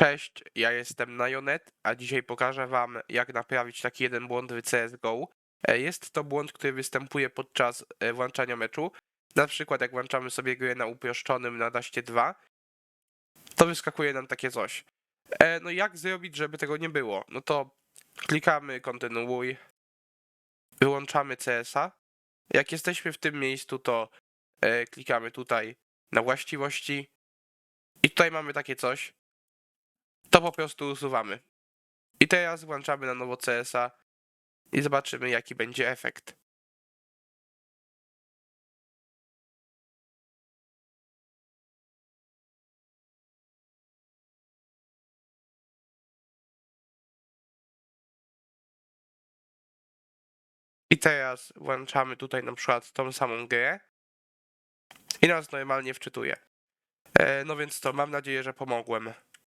Cześć, ja jestem Najonet, a dzisiaj pokażę Wam, jak naprawić taki jeden błąd w CSGO. E, Jest to błąd, który występuje podczas e, włączania meczu. Na przykład, jak włączamy sobie grę na uproszczonym na Daście 2, to wyskakuje nam takie coś. E, No jak zrobić, żeby tego nie było? No to klikamy kontynuuj, wyłączamy CS-a. Jak jesteśmy w tym miejscu, to klikamy tutaj na właściwości i tutaj mamy takie coś po prostu usuwamy. I teraz włączamy na nowo CS-a i zobaczymy jaki będzie efekt. I teraz włączamy tutaj na przykład tą samą grę i nas normalnie wczytuje. E, No więc to mam nadzieję, że pomogłem.